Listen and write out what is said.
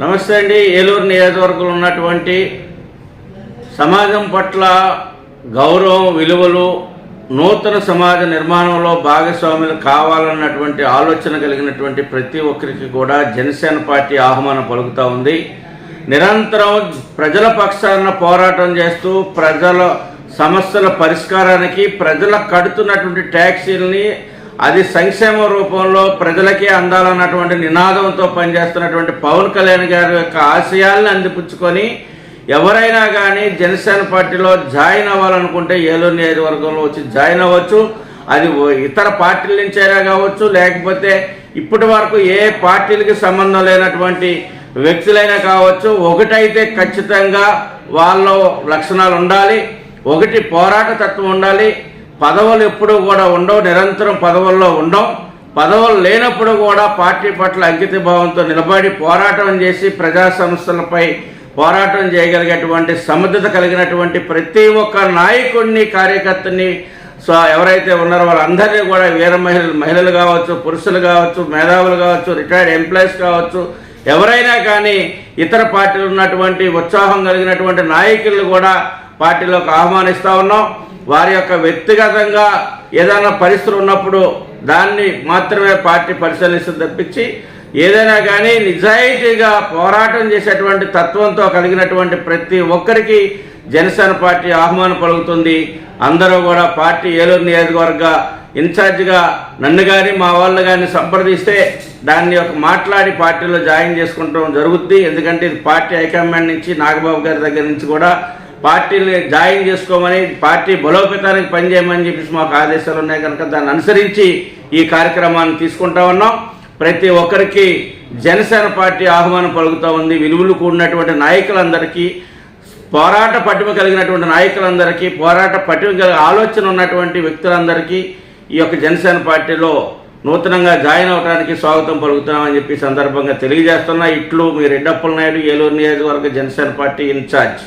నమస్తే అండి. ఏలూరు నియోజకవర్గంలో ఉన్నటువంటి సమాజం పట్ల గౌరవం విలువలు నూతన సమాజ నిర్మాణంలో భాగస్వాములు కావాలన్నటువంటి ఆలోచన కలిగినటువంటి ప్రతి ఒక్కరికి కూడా జనసేన పార్టీ ఆహ్వానం పలుకుతూ ఉంది. నిరంతరం ప్రజల పక్షాన పోరాటం చేస్తూ ప్రజల సమస్యల పరిష్కారానికి ప్రజల కడుతున్నటువంటి ట్యాక్సీలని అది సంక్షేమ రూపంలో ప్రజలకే అందాలన్నటువంటి నినాదంతో పనిచేస్తున్నటువంటి పవన్ కళ్యాణ్ గారి యొక్క ఆశయాలను అందిపుచ్చుకొని ఎవరైనా కానీ జనసేన పార్టీలో జాయిన్ అవ్వాలనుకుంటే ఏలూరు నియోజకవర్గంలో వచ్చి జాయిన్ అవ్వచ్చు. అది ఇతర పార్టీల నుంచైనా కావచ్చు లేకపోతే ఇప్పటి వరకు ఏ పార్టీలకి సంబంధం లేనటువంటి వ్యక్తులైనా కావచ్చు. ఒకటైతే ఖచ్చితంగా వాళ్ళ లక్షణాలు ఉండాలి. ఒకటి పోరాట తత్వం ఉండాలి. పదవులు ఎప్పుడూ కూడా ఉండవు నిరంతరం పదవుల్లో ఉండవు పదవులు లేనప్పుడు కూడా పార్టీ పట్ల అంకిత భావంతో నిలబడి పోరాటం చేసి ప్రజా సంస్థలపై పోరాటం చేయగలిగేటువంటి సమర్థత కలిగినటువంటి ప్రతి ఒక్క నాయకుడిని కార్యకర్తని సో ఎవరైతే ఉన్నారో వాళ్ళందరినీ కూడా వీర మహిళలు మహిళలు కావచ్చు పురుషులు కావచ్చు మేధావులు కావచ్చు రిటైర్డ్ ఎంప్లాయీస్ కావచ్చు ఎవరైనా కానీ ఇతర పార్టీలు ఉన్నటువంటి ఉత్సాహం కలిగినటువంటి నాయకులు కూడా పార్టీలోకి ఆహ్వానిస్తూ ఉన్నాం. వారి యొక్క వ్యక్తిగతంగా ఏదైనా పరిస్థితులు ఉన్నప్పుడు దాన్ని మాత్రమే పార్టీ పరిశీలిస్తుంది తప్పించి ఏదైనా కానీ నిజాయితీగా పోరాటం చేసేటువంటి తత్వంతో కలిగినటువంటి ప్రతి ఒక్కరికి జనసేన పార్టీ ఆహ్వానం పలుకుతుంది. అందరూ కూడా పార్టీ ఏలూరు నియోజకవర్గ ఇన్ఛార్జిగా నన్ను కానీ మా వాళ్ళు కానీ సంప్రదిస్తే దాన్ని ఒక మాట్లాడి పార్టీలో జాయిన్ చేసుకుంటాం జరుగుద్ది. ఎందుకంటే ఇది పార్టీ హైకమాండ్ నుంచి నాగబాబు గారి దగ్గర నుంచి కూడా పార్టీని జాయిన్ చేసుకోమని పార్టీ బలోపేతానికి పనిచేయమని చెప్పేసి మాకు ఆదేశాలు ఉన్నాయి కనుక దాన్ని అనుసరించి ఈ కార్యక్రమాన్ని తీసుకుంటా ఉన్నాం. ప్రతి ఒక్కరికి జనసేన పార్టీ ఆహ్వానం పలుకుతూ ఉంది. విలువలు కూడినటువంటి నాయకులందరికీ పోరాట పటిమ కలిగినటువంటి నాయకులందరికీ పోరాట పటిమ కలిగిన ఆలోచన ఉన్నటువంటి వ్యక్తులందరికీ ఈ యొక్క జనసేన పార్టీలో నూతనంగా జాయిన్ అవడానికి స్వాగతం పలుకుతున్నామని చెప్పి సందర్భంగా తెలియజేస్తున్నా. ఇట్లు మీ రెడ్డప్పల నాయుడు ఏలూరు నియోజకవర్గ జనసేన పార్టీ ఇన్ఛార్జ్.